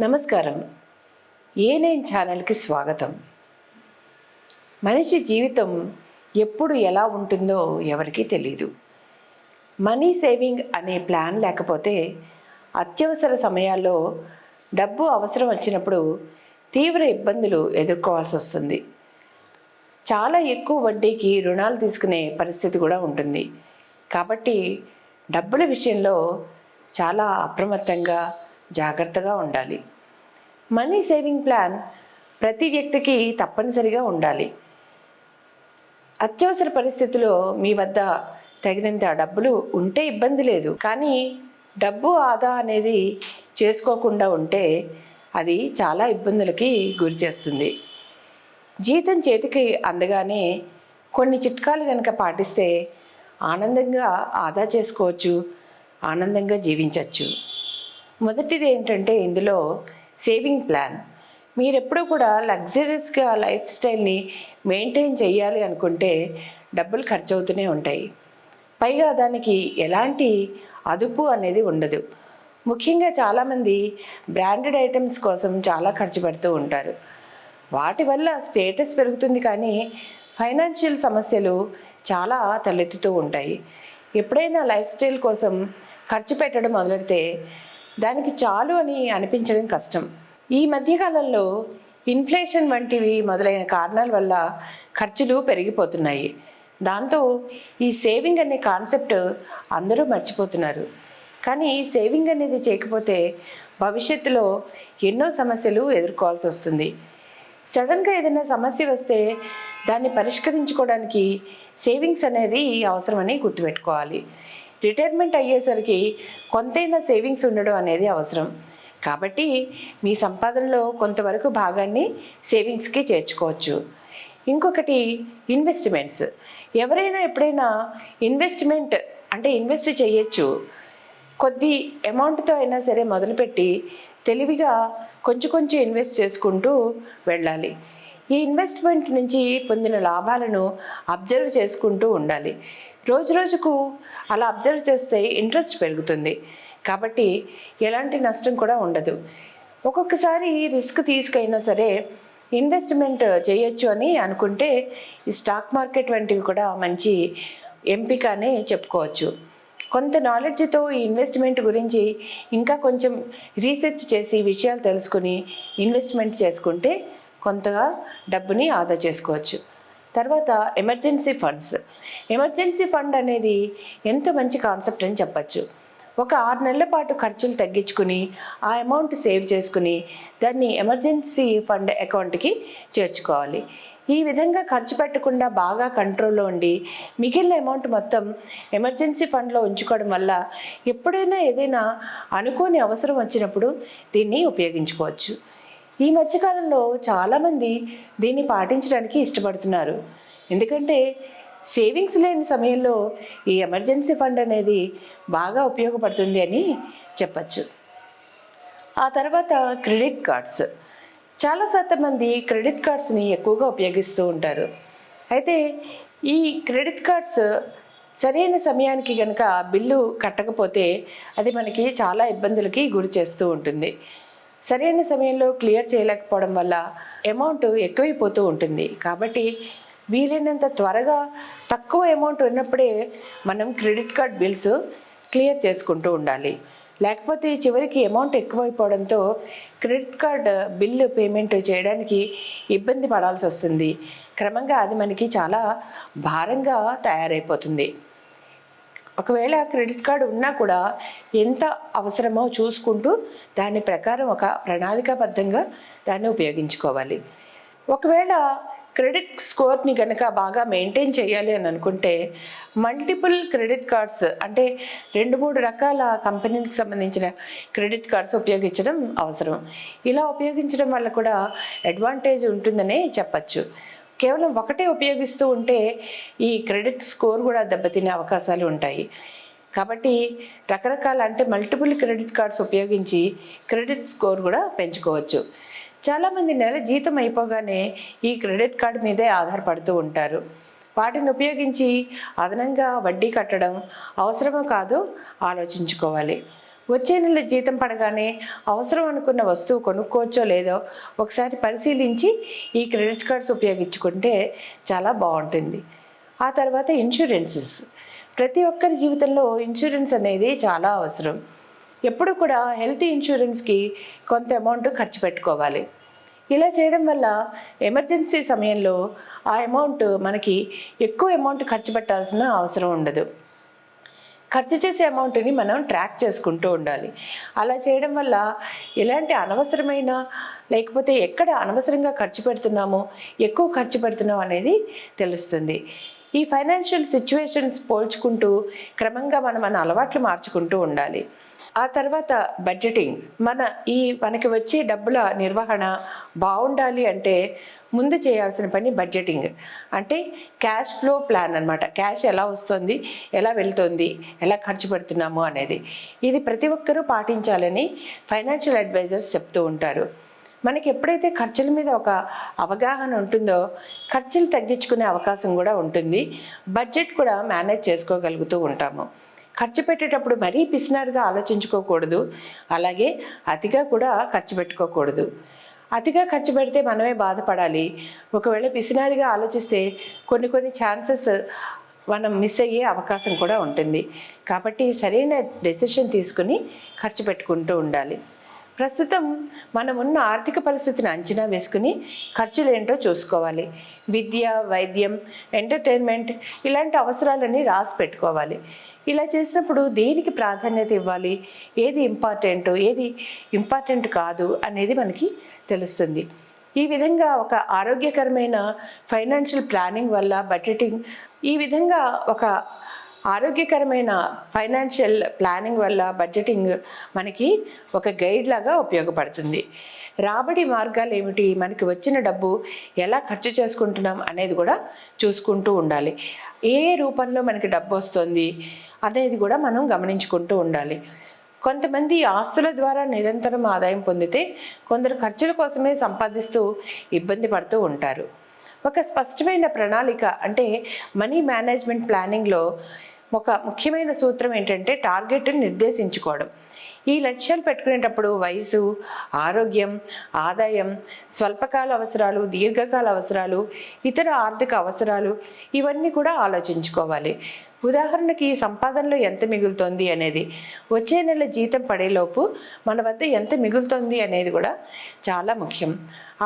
నమస్కారం. ఏ నైన్ ఛానల్కి స్వాగతం? మనిషి జీవితం ఎప్పుడు ఎలా ఉంటుందో ఎవరికీ తెలియదు మనీ సేవింగ్ అనే ప్లాన్ లేకపోతే అత్యవసర సమయాల్లో డబ్బు అవసరం వచ్చినప్పుడు తీవ్ర ఇబ్బందులు ఎదుర్కోవాల్సి వస్తుంది. చాలా ఎక్కువ వడ్డీకి రుణాలు తీసుకునే పరిస్థితి కూడా ఉంటుంది. కాబట్టి డబ్బుల విషయంలో చాలా అప్రమత్తంగా జాగ్రత్తగా ఉండాలి. మనీ సేవింగ్ ప్లాన్ ప్రతి వ్యక్తికి తప్పనిసరిగా ఉండాలి. అత్యవసర పరిస్థితిలో మీ వద్ద తగినంత డబ్బులు ఉంటే ఇబ్బంది లేదు. కానీ డబ్బు ఆదా అనేది చేసుకోకుండా ఉంటే అది చాలా ఇబ్బందులకి గురి చేస్తుంది. జీతం చేతికి అందగానే కొన్ని చిట్కాలు కనుక పాటిస్తే ఆనందంగా ఆదా చేసుకోవచ్చు ఆనందంగా జీవించవచ్చు. మొదటిది ఏంటంటే ఇందులో సేవింగ్ ప్లాన్ మీరు ఎప్పుడూ కూడా లగ్జరీస్గా లైఫ్ స్టైల్ని మెయింటైన్ చేయాలి అనుకుంటే డబ్బులు ఖర్చు అవుతూనే ఉంటాయి. పైగా దానికి ఎలాంటి అదుపు అనేది ఉండదు. ముఖ్యంగా చాలామంది బ్రాండెడ్ ఐటమ్స్ కోసం చాలా ఖర్చు పెడుతూ ఉంటారు. వాటి వల్ల స్టేటస్ పెరుగుతుంది కానీ ఫైనాన్షియల్ సమస్యలు చాలా తలెత్తుతూ ఉంటాయి. ఎప్పుడైనా లైఫ్ స్టైల్ కోసం ఖర్చు పెట్టడం మొదలెడితే దానికి చాలు అని అనిపించడం కష్టం. ఈ మధ్యకాలంలో ఇన్ఫ్లేషన్ వంటివి మొదలైన కారణాల వల్ల ఖర్చులు పెరిగిపోతున్నాయి. దాంతో ఈ సేవింగ్ అనే కాన్సెప్ట్ అందరూ మర్చిపోతున్నారు. కానీ ఈ సేవింగ్ అనేది చేయకపోతే భవిష్యత్తులో ఎన్నో సమస్యలు ఎదుర్కోవాల్సి వస్తుంది. సడన్గా ఏదైనా సమస్య వస్తే దాన్ని పరిష్కరించుకోవడానికి సేవింగ్స్ అనేది అవసరమని గుర్తుపెట్టుకోవాలి. రిటైర్మెంట్ అయ్యేసరికి కొంతైనా సేవింగ్స్ ఉండడం అనేది అవసరం. కాబట్టి మీ సంపాదనలో కొంతవరకు భాగాన్ని సేవింగ్స్కి చేర్చుకోవచ్చు. ఇంకొకటి ఇన్వెస్ట్మెంట్స్. ఎవరైనా ఎప్పుడైనా ఇన్వెస్ట్మెంట్ అంటే ఇన్వెస్ట్ చేయొచ్చు. కొద్ది అమౌంట్తో అయినా సరే మొదలుపెట్టి తెలివిగా కొంచెం కొంచెం ఇన్వెస్ట్ చేసుకుంటూ వెళ్ళాలి. ఈ ఇన్వెస్ట్మెంట్ నుంచి పొందిన లాభాలను అబ్జర్వ్ చేసుకుంటూ ఉండాలి. రోజు రోజుకు అలా అబ్జర్వ్ చేస్తే ఇంట్రెస్ట్ పెరుగుతుంది. కాబట్టి ఎలాంటి నష్టం కూడా ఉండదు. ఒక్కొక్కసారి రిస్క్ తీసుకైనా సరే ఇన్వెస్ట్మెంట్ చేయొచ్చు అని అనుకుంటే ఈ స్టాక్ మార్కెట్ వంటివి కూడా మంచి ఎంపిక అని చెప్పుకోవచ్చు. కొంత నాలెడ్జ్తో ఈ ఇన్వెస్ట్మెంట్ గురించి ఇంకా కొంచెం రీసెర్చ్ చేసి విషయాలు తెలుసుకుని ఇన్వెస్ట్మెంట్ చేసుకుంటే కొంతగా డబ్బుని ఆదా చేసుకోవచ్చు. తర్వాత ఎమర్జెన్సీ ఫండ్స్. ఎమర్జెన్సీ ఫండ్ అనేది ఎంత మంచి కాన్సెప్ట్ అని చెప్పచ్చు. ఒక ఆరు నెలల పాటు ఖర్చులు తగ్గించుకుని ఆ అమౌంట్ సేవ్ చేసుకుని దాన్ని ఎమర్జెన్సీ ఫండ్ అకౌంట్కి చేర్చుకోవాలి. ఈ విధంగా ఖర్చు పెట్టకుండా బాగా కంట్రోల్లో ఉండి మిగిలిన అమౌంట్ మొత్తం ఎమర్జెన్సీ ఫండ్లో ఉంచుకోవడం వల్ల ఎప్పుడైనా ఏదైనా అనుకోని అవసరం వచ్చినప్పుడు దీన్ని ఉపయోగించుకోవచ్చు. ఈ మధ్యకాలంలో చాలామంది దీన్ని పాటించడానికి ఇష్టపడుతున్నారు. ఎందుకంటే సేవింగ్స్ లేని సమయంలో ఈ ఎమర్జెన్సీ ఫండ్ అనేది బాగా ఉపయోగపడుతుంది అని చెప్పచ్చు. ఆ తర్వాత క్రెడిట్ కార్డ్స్. చాలా శాతం మంది క్రెడిట్ కార్డ్స్ని ఎక్కువగా ఉపయోగిస్తూ ఉంటారు. అయితే ఈ క్రెడిట్ కార్డ్స్ సరైన సమయానికి కనుక బిల్లు కట్టకపోతే అది మనకి చాలా ఇబ్బందులకి గురి చేస్తూ ఉంటుంది. సరైన సమయంలో క్లియర్ చేయలేకపోవడం వల్ల అమౌంట్ ఎక్కువైపోతూ ఉంటుంది. కాబట్టి వీలైనంత త్వరగా తక్కువ అమౌంట్ ఉన్నప్పుడే మనం క్రెడిట్ కార్డ్ బిల్స్ క్లియర్ చేసుకుంటూ ఉండాలి. లేకపోతే చివరికి అమౌంట్ ఎక్కువైపోవడంతో క్రెడిట్ కార్డ్ బిల్లు పేమెంట్ చేయడానికి ఇబ్బంది పడాల్సి వస్తుంది. క్రమంగా అది మనకి చాలా భారంగా తయారైపోతుంది. ఒకవేళ క్రెడిట్ కార్డు ఉన్నా కూడా ఎంత అవసరమో చూసుకుంటూ దాని ప్రకారం ఒక ప్రణాళికాబద్ధంగా దాన్ని ఉపయోగించుకోవాలి. ఒకవేళ క్రెడిట్ స్కోర్ని కనుక బాగా మెయింటైన్ చేయాలి అని అనుకుంటే మల్టిపుల్ క్రెడిట్ కార్డ్స్ అంటే రెండు మూడు రకాల కంపెనీలకు సంబంధించిన క్రెడిట్ కార్డ్స్ ఉపయోగించడం అవసరం. ఇలా ఉపయోగించడం వల్ల కూడా అడ్వాంటేజ్ ఉంటుందనే చెప్పచ్చు. కేవలం ఒకటే ఉపయోగిస్తూ ఉంటే ఈ క్రెడిట్ స్కోర్ కూడా దెబ్బతినే అవకాశాలు ఉంటాయి. కాబట్టి రకరకాల అంటే మల్టిపుల్ క్రెడిట్ కార్డ్స్ ఉపయోగించి క్రెడిట్ స్కోర్ కూడా పెంచుకోవచ్చు. చాలామంది నెల జీతం అయిపోగానే ఈ క్రెడిట్ కార్డు మీదే ఆధారపడుతూ ఉంటారు. వాటిని ఉపయోగించి అదనంగా వడ్డీ కట్టడం అవసరమో కాదో ఆలోచించుకోవాలి. వచ్చే నెల జీతం పడగానే అవసరం అనుకున్న వస్తువు కొనుక్కోవచ్చో లేదో ఒకసారి పరిశీలించి ఈ క్రెడిట్ కార్డ్స్ ఉపయోగించుకుంటే చాలా బాగుంటుంది. ఆ తర్వాత ఇన్సూరెన్సెస్. ప్రతి ఒక్కరి జీవితంలో ఇన్సూరెన్స్ అనేది చాలా అవసరం. ఎప్పుడు కూడా హెల్త్ ఇన్సూరెన్స్కి కొంత అమౌంట్ ఖర్చు పెట్టుకోవాలి. ఇలా చేయడం వల్ల ఎమర్జెన్సీ సమయంలో ఆ అమౌంట్ మనకి ఎక్కువ అమౌంట్ ఖర్చు పెట్టాల్సిన అవసరం ఉండదు. ఖర్చు చేసే అమౌంట్ని మనం ట్రాక్ చేసుకుంటూ ఉండాలి. అలా చేయడం వల్ల ఎలాంటి అనవసరమైన లేకపోతే ఎక్కడ అనవసరంగా ఖర్చు పెడుతున్నామో ఎక్కువ ఖర్చు పెడుతున్నాం అనేది తెలుస్తుంది. ఈ ఫైనాన్షియల్ సిచ్యువేషన్స్ పోల్చుకుంటూ క్రమంగా మనం మన అలవాట్లు మార్చుకుంటూ ఉండాలి. ఆ తర్వాత బడ్జెటింగ్. మన ఈ మనకి వచ్చే డబ్బుల నిర్వహణ బాగుండాలి అంటే ముందు చేయాల్సిన పని బడ్జెటింగ్. అంటే క్యాష్ ఫ్లో ప్లాన్ అనమాట క్యాష్ ఎలా వస్తుంది ఎలా వెళ్తుంది ఎలా ఖర్చు పెడుతున్నాము అనేది. ఇది ప్రతి ఒక్కరూ పాటించాలని ఫైనాన్షియల్ అడ్వైజర్స్ చెప్తూ ఉంటారు. మనకి ఎప్పుడైతే ఖర్చుల మీద ఒక అవగాహన ఉంటుందో ఖర్చులు తగ్గించుకునే అవకాశం కూడా ఉంటుంది. బడ్జెట్ కూడా మేనేజ్ చేసుకోగలుగుతూ ఉంటాము. ఖర్చు పెట్టేటప్పుడు మరీ పిసినారుగా ఆలోచించుకోకూడదు. అలాగే అతిగా కూడా ఖర్చు పెట్టుకోకూడదు. అతిగా ఖర్చు పెడితే మనమే బాధపడాలి. ఒకవేళ పిసినారిగా ఆలోచిస్తే కొన్ని కొన్ని ఛాన్సెస్ మనం మిస్ అయ్యే అవకాశం కూడా ఉంటుంది. కాబట్టి సరైన డెసిషన్ తీసుకుని ఖర్చు పెట్టుకుంటూ ఉండాలి. ప్రస్తుతం మనం ఉన్న ఆర్థిక పరిస్థితిని అంచనా వేసుకుని ఖర్చులు ఏంటో చూసుకోవాలి. విద్య వైద్యం ఎంటర్టైన్మెంట్ ఇలాంటి అవసరాలన్నీ రాసి పెట్టుకోవాలి. ఇలా చేసినప్పుడు దేనికి ప్రాధాన్యత ఇవ్వాలి? ఏది ఇంపార్టెంట్ ఏది ఇంపార్టెంట్ కాదు అనేది మనకి తెలుస్తుంది. ఈ విధంగా ఒక ఆరోగ్యకరమైన ఫైనాన్షియల్ ప్లానింగ్ వల్ల బడ్జెటింగ్ ఈ విధంగా ఒక ఆరోగ్యకరమైన ఫైనాన్షియల్ ప్లానింగ్ వల్ల బడ్జెటింగ్ మనకి ఒక గైడ్ లాగా ఉపయోగపడుతుంది. రాబడి మార్గాలు ఏమిటి? మనకి వచ్చిన డబ్బు ఎలా ఖర్చు చేసుకుంటున్నాం అనేది కూడా చూసుకుంటూ ఉండాలి. ఏ రూపంలో మనకి డబ్బు వస్తుంది అనేది కూడా మనం గమనించుకుంటూ ఉండాలి. కొంతమంది ఆస్తుల ద్వారా నిరంతరం ఆదాయం పొందితే కొందరు ఖర్చుల కోసమే సంపాదిస్తూ ఇబ్బంది పడుతూ ఉంటారు. ఒక స్పష్టమైన ప్రణాళిక అంటే మనీ మేనేజ్మెంట్ ప్లానింగ్లో ఒక ముఖ్యమైన సూత్రం ఏంటంటే టార్గెట్ని నిర్దేశించుకోవడం. ఈ లక్ష్యాలు పెట్టుకునేటప్పుడు వయసు ఆరోగ్యం ఆదాయం స్వల్పకాల అవసరాలు దీర్ఘకాల అవసరాలు ఇతర ఆర్థిక అవసరాలు ఇవన్నీ కూడా ఆలోచించుకోవాలి. ఉదాహరణకి సంపాదనలో ఎంత మిగులుతోంది అనేది. వచ్చే నెల జీతం పడేలోపు మన వద్ద ఎంత మిగులుతోంది అనేది కూడా చాలా ముఖ్యం.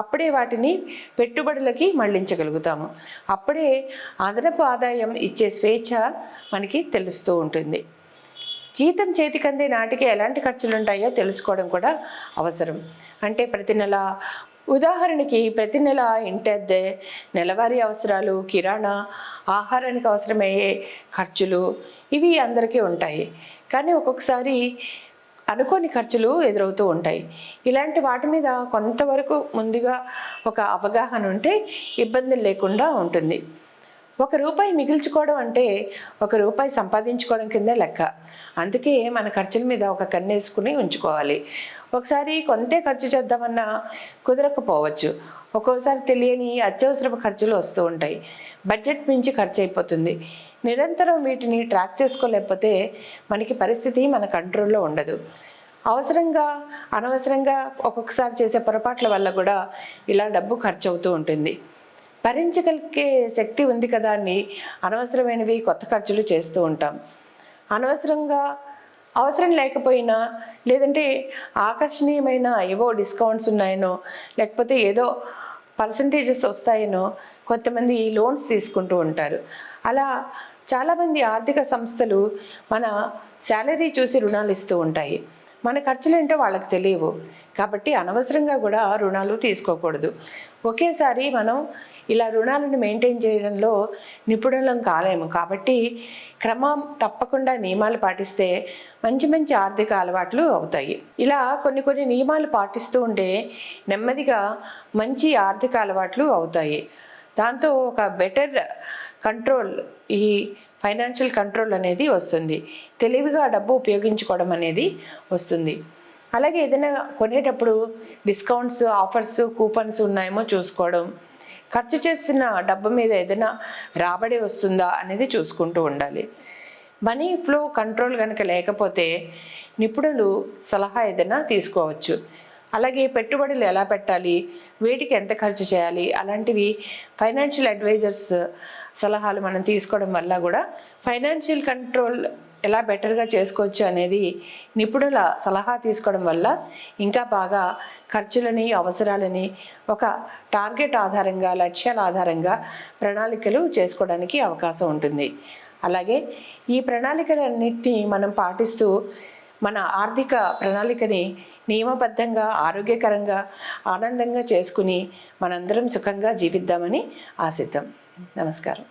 అప్పుడే వాటిని పెట్టుబడులకి మళ్ళించగలుగుతాము అప్పుడే అదనపు ఆదాయం ఇచ్చే స్వేచ్ఛ మనకి తెలుస్తూ ఉంటుంది. జీతం చేతికందే నాటికి ఎలాంటి ఖర్చులు ఉంటాయో తెలుసుకోవడం కూడా అవసరం. అంటే ప్రతి నెల ఉదాహరణకి ప్రతి నెల ఇంటి అద్దె నెలవారీ అవసరాలు కిరాణా ఆహారానికి అవసరమయ్యే ఖర్చులు ఇవి అందరికీ ఉంటాయి. కానీ ఒక్కొక్కసారి అనుకోని ఖర్చులు ఎదురవుతూ ఉంటాయి. ఇలాంటి వాటి మీద కొంతవరకు ముందుగా ఒక అవగాహన ఉంటే ఇబ్బందులు లేకుండా ఉంటుంది. ఒక రూపాయి మిగిల్చుకోవడం అంటే ఒక రూపాయి సంపాదించుకోవడం కిందే లెక్క. అందుకే మన ఖర్చుల మీద ఒక కన్నేసుకుని ఉంచుకోవాలి. ఒకసారి కొంతే ఖర్చు చేద్దామన్నా కుదరకపోవచ్చు. ఒక్కోసారి తెలియని అత్యవసర ఖర్చులు వస్తూ ఉంటాయి. బడ్జెట్ మించి ఖర్చు అయిపోతుంది నిరంతరం వీటిని ట్రాక్ చేసుకోలేకపోతే మనకి పరిస్థితి మన కంట్రోల్లో ఉండదు. అవసరంగా అనవసరంగా ఒక్కొక్కసారి చేసే పొరపాట్ల వల్ల కూడా ఇలా డబ్బు ఖర్చు అవుతూ ఉంటుంది. భరించగలిగే శక్తి ఉంది కదా అని అనవసరమైనవి కొత్త ఖర్చులు చేస్తూ ఉంటాం. అనవసరంగా అవసరం లేకపోయినా లేదంటే ఆకర్షణీయమైన ఏవో డిస్కౌంట్స్ ఉన్నాయనో లేకపోతే ఏదో పర్సంటేజెస్ వస్తాయనో కొంతమంది లోన్స్ తీసుకుంటూ ఉంటారు. అలా చాలామంది ఆర్థిక సంస్థలు మన శాలరీ చూసి రుణాలు ఇస్తూ ఉంటాయి. మన ఖర్చులు ఏంటో వాళ్ళకి తెలియవు. కాబట్టి అనవసరంగా కూడా రుణాలు తీసుకోకూడదు. ఒకేసారి మనం ఇలా రుణాలను మెయింటైన్ చేయడంలో నిపుణులం కాలేము. కాబట్టి క్రమం తప్పకుండా నియమాలు పాటిస్తే మంచి మంచి ఆర్థిక అలవాట్లు అవుతాయి. ఇలా కొన్ని కొన్ని నియమాలు పాటిస్తూ ఉంటే నెమ్మదిగా మంచి ఆర్థిక అలవాట్లు అవుతాయి. దాంతో ఒక బెటర్ కంట్రోల్ ఈ ఫైనాన్షియల్ కంట్రోల్ అనేది వస్తుంది. తెలివిగా డబ్బు ఉపయోగించుకోవడం అనేది వస్తుంది. అలాగే ఏదైనా కొనేటప్పుడు డిస్కౌంట్స్ ఆఫర్స్ కూపన్స్ ఉన్నాయేమో చూసుకోవడం ఖర్చు చేస్తున్న డబ్బు మీద ఏదైనా రాబడి వస్తుందా అనేది చూసుకుంటూ ఉండాలి. మనీ ఫ్లో కంట్రోల్ కనుక లేకపోతే నిపుణులు సలహా ఏదైనా తీసుకోవచ్చు. అలాగే పెట్టుబడులు ఎలా పెట్టాలి? వేటికి ఎంత ఖర్చు చేయాలి? అలాంటివి ఫైనాన్షియల్ అడ్వైజర్స్ సలహాలు మనం తీసుకోవడం వల్ల కూడా ఫైనాన్షియల్ కంట్రోల్ ఎలా బెటర్గా చేసుకోవచ్చు అనేది నిపుణుల సలహా తీసుకోవడం వల్ల ఇంకా బాగా ఖర్చులని అవసరాలని ఒక టార్గెట్ ఆధారంగా లక్ష్యాల ఆధారంగా ప్రణాళికలు చేసుకోవడానికి అవకాశం ఉంటుంది. అలాగే ఈ ప్రణాళికలన్నింటినీ మనం పాటిస్తూ మన ఆర్థిక ప్రణాళికని నియమబద్ధంగా ఆరోగ్యకరంగా ఆనందంగా చేసుకుని మనందరం సుఖంగా జీవిద్దామని ఆశిద్దాం. నమస్కారం.